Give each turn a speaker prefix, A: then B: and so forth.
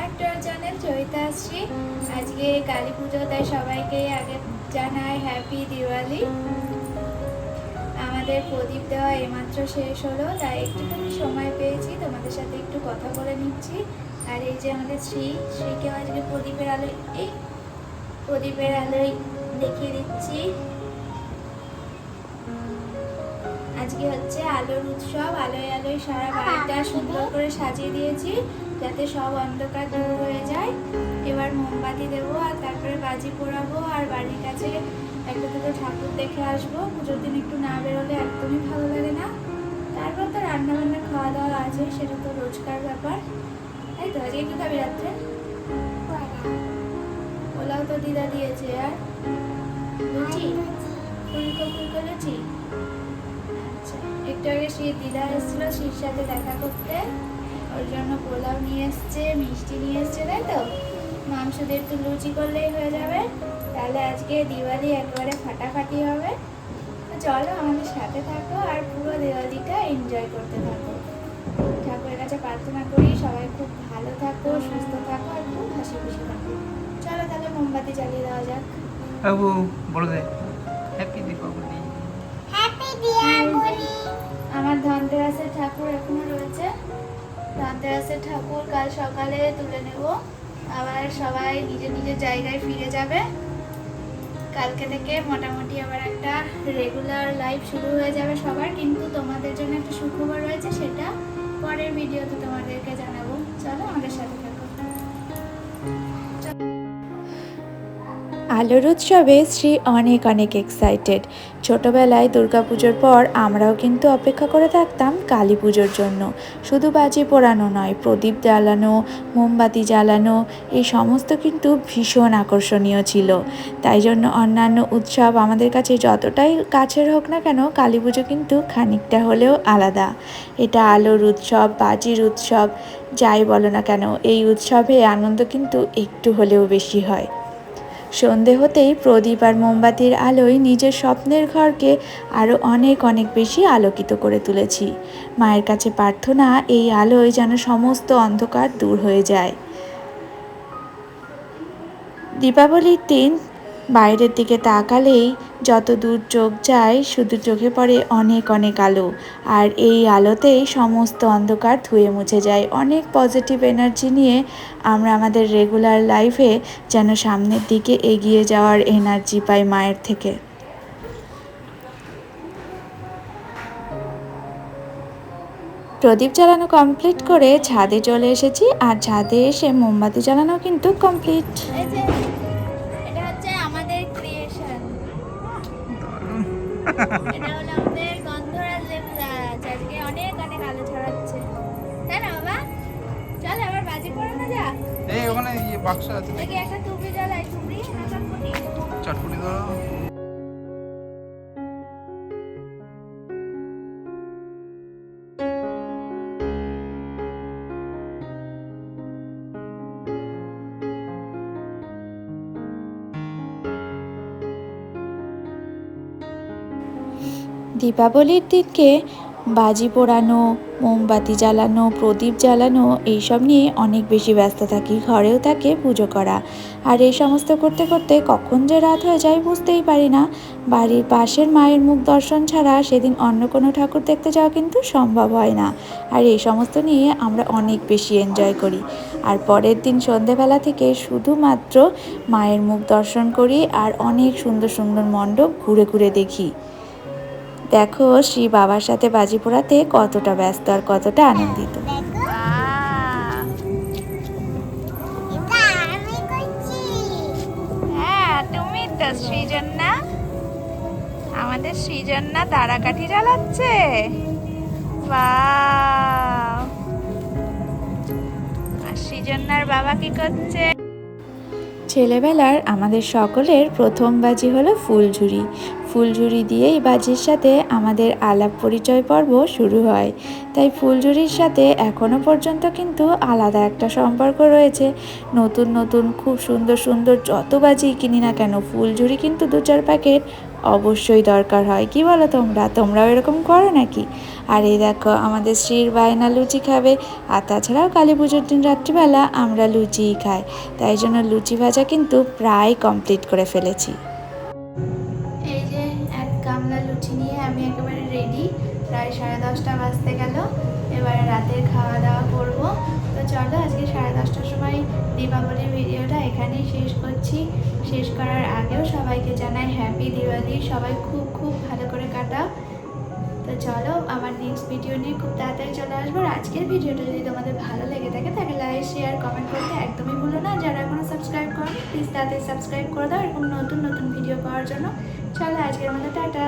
A: Back to channel চৈতাশ্রী আজকে কালী পুজো, তাই সবাইকে আগে জানাই হ্যাপি দিওয়ালি। আমাদের প্রদীপ দেওয়া এইমাত্র শেষ হলো, তাই একটুখানি সময় পেয়েছি, তোমাদের সাথে একটু কথা বলে নিচ্ছি। আর এই যে আমাদের শ্রী শ্রীকে আজকে প্রদীপের আলোয়, এই প্রদীপের আলোয় দেখিয়ে দিচ্ছি। আজকে হচ্ছে আলোর উৎসব, আলোয় আলোয় সারা বাড়িটা সুন্দর করে সাজিয়ে দিয়েছি। যাতে সব অন্ধকার দূর হয়ে যায়। এবার মোমবাতি দেবো আর তারপরে বাজি পোড়াবো আর বাড়ির কাছে একটা দুটো ঠাকুর দেখে আসব। পুজোর দিন একটু না বেরোলে একদমই ভালো লাগে না। তারপর তো রান্না বান্না খাওয়া দাওয়া আছে, সেটা তো রোজকার ব্যাপার। এই তো, আজকে কি খাবি রাত্রে? পোলাও তো দিদা দিয়েছে, আর লুচি? ফুলকো ফুলকো লুচি? আচ্ছা একটু আগে সেই দিদা এসেছিল শ্রীর সাথে দেখা করতে। ওর জন্য পোলাও নিয়ে এসছে মিষ্টি নিয়ে এসছে তাই তো? মাংস দিয়ে একটু লুচি করলেই হয়ে যাবে। তাহলে আজকে দিওয়ালি একবারে ফাটাফাটি হবে। চলো আমাদের সাথে থাকো আর পুরো দিওয়ালিটা এনজয় করতে থাকো। ঠাকুরের কাছে প্রার্থনা করি সবাই খুব ভালো থাকো সুস্থ থাকো আর খুব হাসি খুশি থাকো। চলো তাহলে মোমবাতি জ্বালিয়ে দেওয়া যাক।
B: বাবু বলে দে। হ্যাপি দীপাবলি
A: আমার ধনতেরাসের ঠাকুর এখনও রয়েছে। ধনতেরাসের ঠাকুর কাল সকালে তুলে নেব। আবার সবাই নিজের নিজের জায়গায় ফিরে যাবে। কালকে থেকে মোটামুটি আবার একটা রেগুলার লাইফ শুরু হয়ে যাবে সবার। কিন্তু তোমাদের জন্য একটা সুখবর রয়েছে, সেটা পরের ভিডিওতে তোমাদেরকে জানাব। চলো আমাদের সাথে
C: আলোর উৎসবে শ্রী অনেক অনেক এক্সাইটেড ছোটবেলায় দুর্গাপুজোর পর আমরাও কিন্তু অপেক্ষা করে থাকতাম কালী পুজোর জন্য। শুধু বাজি পোড়ানো নয়, প্রদীপ জ্বালানো, মোমবাতি জ্বালানো, এই সমস্ত কিন্তু ভীষণ আকর্ষণীয় ছিল। তাই জন্য অন্যান্য উৎসব আমাদের কাছে যতটাই কাছের হোক না কেন কালী পুজো কিন্তু খানিকটা হলেও আলাদা। এটা আলোর উৎসব, বাজির উৎসব, যাই বলো না কেন, এই উৎসবে আনন্দ কিন্তু একটু হলেও বেশি হয়। সন্ধে হতেই প্রদীপ আর মোমবাতির আলোয় নিজের স্বপ্নের ঘরকে আরও অনেক অনেক বেশি আলোকিত করে তুলেছি। মায়ের কাছে প্রার্থনা, এই আলোয় যেন সমস্ত অন্ধকার দূর হয়ে যায়। দীপাবলির দিন বাইরের দিকে তাকালেই যত দূর চোখ যায়, শুধু চোখে পড়ে অনেক অনেক আলো। আর এই আলোতেই সমস্ত অন্ধকার ধুয়ে মুছে যায়। অনেক পজিটিভ এনার্জি নিয়ে আমরা আমাদের রেগুলার লাইফে যেন সামনের দিকে এগিয়ে যাওয়ার এনার্জি পাই মায়ের থেকে। প্রদীপ জ্বালানো কমপ্লিট করে ছাদে চলে এসেছি। আর ছাদে এসে মোমবাতি জ্বালানো কিন্তু কমপ্লিট
A: এটা হলো আমাদের গন্ধরাজ লেবু গাছ আজকে অনেক অনেক আলো ছড়াচ্ছে। তাই না বাবা? চল আবার বাজি পড়ানো যা
B: এই ওখানে ইয়ে বাক্স আছে
A: দেখি একটা
C: দীপাবলির দিনকে বাজি পোড়ানো, মোমবাতি জ্বালানো, প্রদীপ জ্বালানো, এইসব নিয়ে অনেক বেশি ব্যস্ত থাকি। ঘরেও থাকে পুজো করা। আর এই সমস্ত করতে করতে কখন যে রাত হয়ে যায় বুঝতেই পারি না। বাড়ির পাশের মায়ের মুখ দর্শন ছাড়া সেদিন অন্য কোনো ঠাকুর দেখতে যাওয়া কিন্তু সম্ভব হয় না। আর এই সমস্ত নিয়ে আমরা অনেক বেশি এনজয় করি। আর পরের দিন সন্ধেবেলা থেকে শুধুমাত্র মায়ের মুখ দর্শন করি আর অনেক সুন্দর সুন্দর মণ্ডপ ঘুরে ঘুরে দেখি। দেখো, শ্রী বাবার সাথে বাজি পোড়াতে কতটা ব্যস্ত আর কতটা আনন্দিত।
A: হ্যাঁ সৃজন্না আমাদের সৃজন্না তারাকাঠি জ্বালাচ্ছে। সৃজন্নার বাবা কি করছে?
C: ছেলেবেলার আমাদের সকলের প্রথম বাজি হলো ফুলঝুরি। ফুলঝুরি দিয়েই বাজির সাথে আমাদের আলাপ পরিচয় পর্ব শুরু হয়। তাই ফুলঝুরির সাথে এখনও পর্যন্ত কিন্তু আলাদা একটা সম্পর্ক রয়েছে। নতুন নতুন, খুব সুন্দর সুন্দর যত বাজি কিনি না কেন, ফুলঝুরি কিন্তু দু চার প্যাকেট অবশ্যই দরকার হয়। কি বলো তোমরা? তোমরাও এরকম করো নাকি? আর এই দেখো, আমাদের শ্রীর বায়না লুচি খাবে, আর তাছাড়াও কালী পুজোর দিন রাত্রিবেলা আমরা লুচিই খাই। তাই জন্য লুচি ভাজা কিন্তু প্রায় কমপ্লিট করে ফেলেছি।
A: এই যে এক গামলা লুচি নিয়ে আমি একেবারে রেডি প্রায় সাড়ে দশটা বাজতে গেল। এবারে রাতের খাওয়া দাওয়া করব। তো চলো, আজকে সাড়ে দশটার সময় দীপাবলির ভিডিওটা এখানেই শেষ করছি। শেষ করার আগেও সবাইকে জানাই হ্যাপি দিওয়ালি সবাই খুব খুব ভালো করে কাটাও। তো চলো, আমার নেক্সট ভিডিও নিয়ে খুব তাড়াতাড়ি চলে আসব আর আজকের ভিডিওটা যদি তোমাদের ভালো লেগে থাকে, তাহলে লাইক শেয়ার কমেন্ট করতে একদমই ভুলো না। যারা এখনও সাবস্ক্রাইব করো প্লিজ তাড়াতাড়ি সাবস্ক্রাইব করে দাও। এরকম নতুন নতুন ভিডিও পাওয়ার জন্য। চলো, আজকের মধ্যে টাটা।